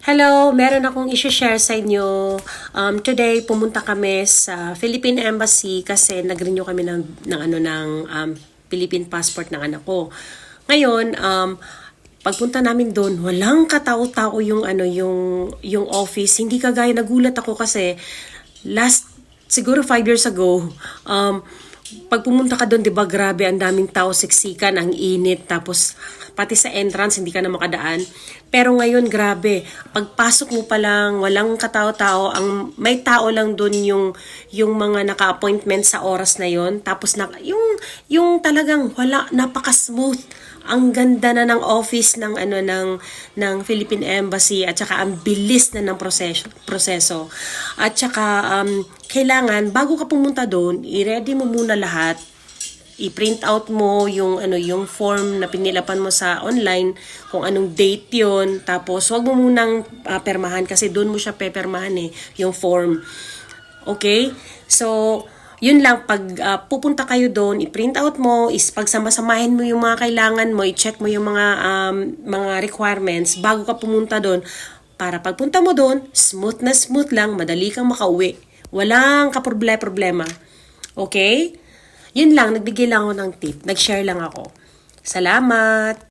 Hello, meron akong i-share sa inyo. Um, today, pumunta kami sa Philippine Embassy kasi nag-renew kami ng, ng, ano, ng um, Philippine passport ng anak ko. Ngayon, um, pagpunta namin doon, walang katao-tao yung ano yung yung office. Hindi kagaya nagulat ako kasi last siguro five years ago, um, pag pumunta ka doon, di ba, grabe, ang daming tao, siksikan, ang init, tapos pati sa entrance, hindi ka na makadaan. Pero ngayon, grabe, pagpasok mo pa lang, walang katao-tao, ang may tao lang doon yung, yung mga naka-appointment sa oras na yon. Tapos na, yung, yung talagang wala, napaka-smooth. Ang ganda na ng office ng ano ng ng Philippine Embassy at saka ang bilis na ng proseso proseso. At saka um, kailangan bago ka pumunta doon i-ready mo muna lahat i-print out mo yung ano yung form na pinilapan mo sa online kung anong date yon tapos wag mo munang ah, permahan kasi doon mo siya pepermahan eh yung form Okay? So, yun lang, pag ah, pupunta kayo doon, i-print out mo, is pagsamasamahin mo yung mga kailangan mo, i-check mo yung mga um, mga requirements bago ka pumunta doon. Para pagpunta mo doon, smooth na smooth lang, madali kang makauwi. Walang kaproblema-problema. Okay? Yun lang, nagbigay lang ako ng tip. Nag-share lang ako. Salamat!